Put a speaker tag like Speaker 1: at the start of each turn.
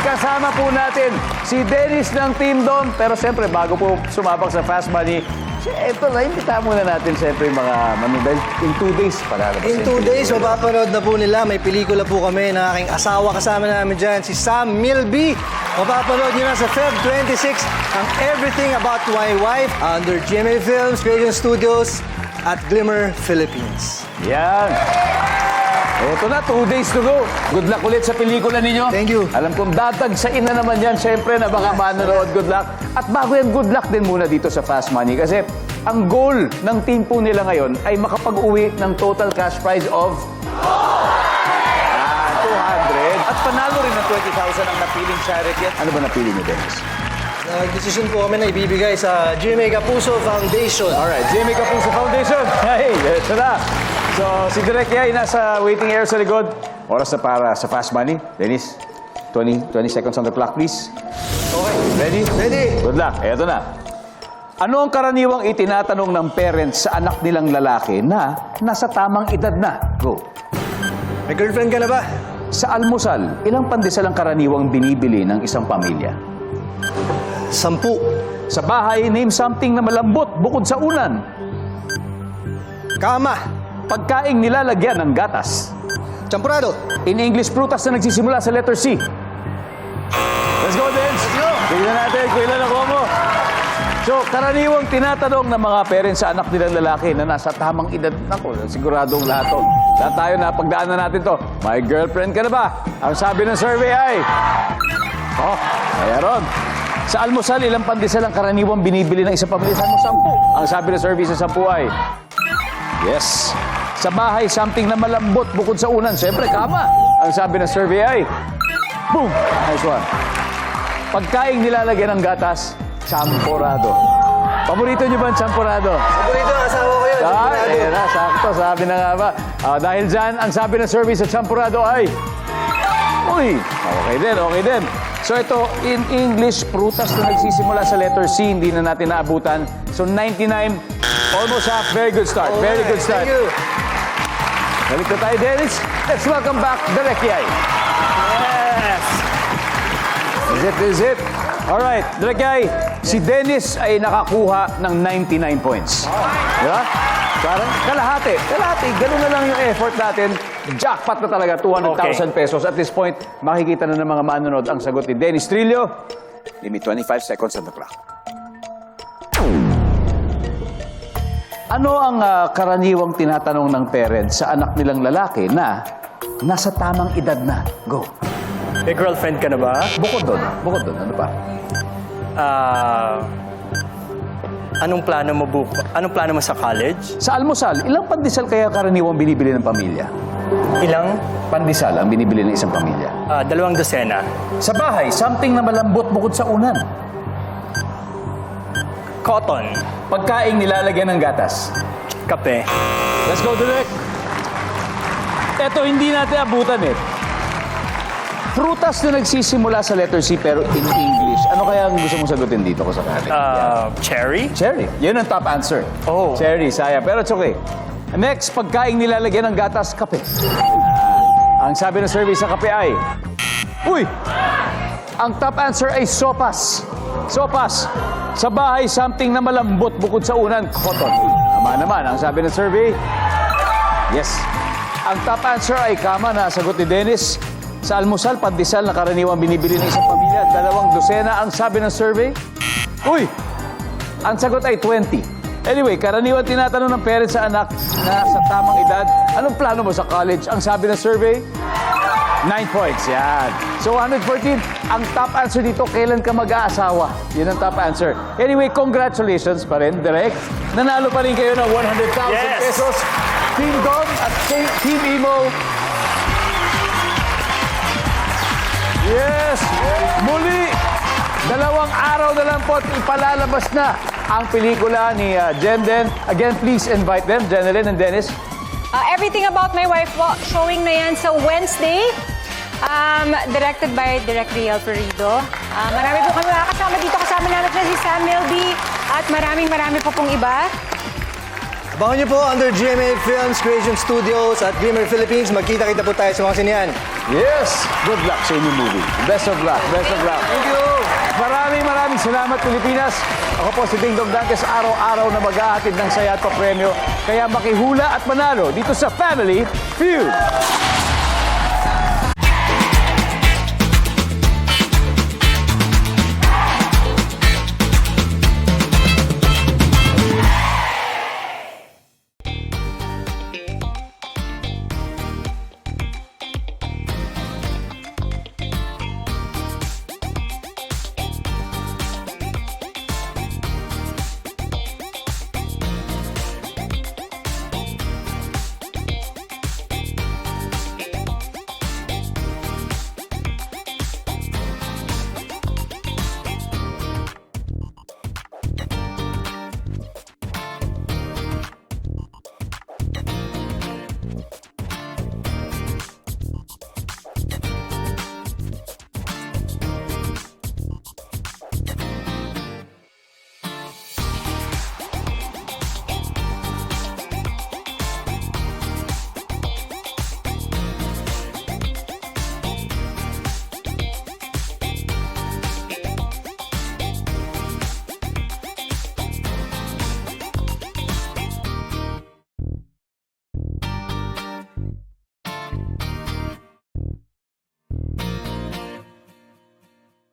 Speaker 1: kasama po natin si Dennis ng Team Dom. Pero siyempre, bago po sumabak sa Fast Money, ito na, imbita muna natin siyempre yung mga manudal. In two days, palalabas.
Speaker 2: In two days, mapapanood na po nila. May pelikula po kami ng aking asawa kasama namin dyan, si Sam Milby. Mapapanood nyo na sa Feb 26 ang Everything About My Wife under GMA Films, Creation Studios at Glimmer Philippines.
Speaker 1: Yan. Ito na, two days to go. Good luck ulit sa pelikula ninyo.
Speaker 2: Thank you.
Speaker 1: Alam kong datagsain na naman yan, syempre, na baka manonood. Good luck. At bago yan, good luck din muna dito sa Fast Money. Kasi ang goal ng team po nila ngayon ay makapag-uwi ng total cash prize of ah, 200. At panalo rin ng 20,000 ang napiling charity. Ano ba napili niyo, Dennis?
Speaker 2: Nag-decision po kami na ibibigay sa GMA Kapuso Foundation.
Speaker 1: Alright, Jimmy Kapuso Foundation. Hey, ito na. So, si Direk Yay nasa waiting area sa likod. Oras na para sa Fast Money. Dennis, 20, 20 seconds on the clock, please.
Speaker 2: Okay.
Speaker 1: Ready?
Speaker 2: Ready?
Speaker 1: Good luck. Eto na. Ano ang karaniwang itinatanong ng parents sa anak nilang lalaki na nasa tamang edad na? Go.
Speaker 2: May girlfriend ka na ba?
Speaker 1: Sa almusal, ilang pandesal ang karaniwang binibili ng isang pamilya?
Speaker 2: Sampu.
Speaker 1: Sa bahay, name something na malambot bukod sa unan.
Speaker 2: Kama.
Speaker 1: Pagkaing nilalagyan ng gatas.
Speaker 2: Champurado.
Speaker 1: In English, prutas na nagsisimula sa letter C. Let's go, Dens!
Speaker 2: Let's go!
Speaker 1: Tingnan natin kung ilan ako mo. So, karaniwang tinatanong ng mga parents sa anak nilang lalaki na nasa tamang edad. Naku, siguradong lahat to. Lahat tayo na pagdaanan natin to. May girlfriend ka na ba? Ang sabi ng survey ay... Oh, mayroon. Sa almusal, ilang pandesal ang karaniwang binibili ng isang pamilya? Saan mo sampu? Ang sabi ng survey sa sampu ay... Yes. Sa bahay, something na malambot bukod sa unan. Siyempre, kama. Ang sabi ng survey ay... Boom! Nice one. Pagkaing nilalagyan ng gatas, champorado. Paborito niyo ba ang champorado?
Speaker 2: Paborito asawa ko yun.
Speaker 1: Ah, ayan na, sakto. Sabi na nga ba. Ah, dahil dyan, ang sabi ng survey sa champorado ay... Uy! Okay din, okay din. So ito, in English, prutas na nagsisimula sa letter C, hindi na natin naabutan. So 99, almost half. Very good start. Very good start.
Speaker 2: Thank you.
Speaker 1: Balik na tayo, Dennis. Let's welcome back Direk Yay. Yes! Is it, is it? Alright, Direk Yay, si Dennis ay nakakuha ng 99 points. Di ba? Parang kalahati. Kalahati. Ganun na lang yung effort natin. Jackpot na talaga, 200,000 pesos. At this point, makikita na ng mga manonood ang sagot ni Dennis Trillo. Give me 25 seconds on the clock. Ano ang ah, karaniwang tinatanong ng parents sa anak nilang lalaki na nasa tamang edad na? Go.
Speaker 3: May girlfriend ka na ba?
Speaker 1: Bukod doon. Bukod doon. Ano pa?
Speaker 3: Ah... anong plano mo buko? Anong plano mo sa college?
Speaker 1: Sa almusal, ilang pandesal kaya karaniwang binibili ng pamilya?
Speaker 3: Ilang?
Speaker 1: Pandesal ang binibili ng isang pamilya.
Speaker 3: Ah, dalawang dosena.
Speaker 1: Sa bahay, something na malambot bukod sa unan.
Speaker 3: Cotton.
Speaker 1: Pagkaing nilalagyan ng gatas.
Speaker 3: Kape.
Speaker 1: Let's go, Direk. Eto, hindi natin abutan eh. Prutas na nagsisimula sa letter C pero in English. Ano kaya ang gusto mong sagutin dito ko sa kanin?
Speaker 3: Ah, cherry?
Speaker 1: Cherry. Yun ang top answer.
Speaker 3: Oh.
Speaker 1: Cherry, saya. Pero it's okay. Next, pagkaing nilalagyan ng gatas, kape. Ang sabi ng survey sa kape ay... Uy! Ang top answer ay sopas. Sopas. Sa bahay, something na malambot bukod sa unan, cotton. Tama naman. Ang sabi ng survey, yes. Ang top answer ay kama na sagot ni Dennis. Sa almusal, pandesal na karaniwang binibili ng isang pamilya, dalawang dosena ang sabi ng survey. Uy! Ang sagot ay 20. Anyway, karaniwan tinatanong ng parents sa anak na sa tamang edad, anong plano mo sa college? Ang sabi ng survey, 9 points. Yan. So 114, ang top answer dito, kailan ka mag-aasawa? Yun ang top answer. Anyway, congratulations pa rin, Direk. Nanalo pa rin kayo ng 100,000
Speaker 3: Yes!
Speaker 1: pesos. Team Dom at Team Emo. Yes! Muli, dalawang araw na lang po at ipalalabas na ang pelikula ni uh, Jenden. Again, please invite them, Jenelyn and Dennis.
Speaker 4: Uh, Everything About My Wife po, showing na yan sa Wednesday. Um, directed by Direk Riel Ferrido. Uh, marami po kami makakasama dito. Kasama namin dyan si Sam Milby at maraming marami po pong iba.
Speaker 2: Abangan niyo po under GMA Films Creation Studios at Glimmer Philippines. Magkita-kita po tayo sa mga sinihan.
Speaker 1: Yes! Good luck sa inyong movie. Best of luck. Best of luck.
Speaker 2: Thank you!
Speaker 1: Maraming maraming salamat Pilipinas. Ako po si Ding Dong Dantes, araw-araw na mag-ahatid ng saya at papremyo. Kaya makihula at manalo dito sa Family Feud.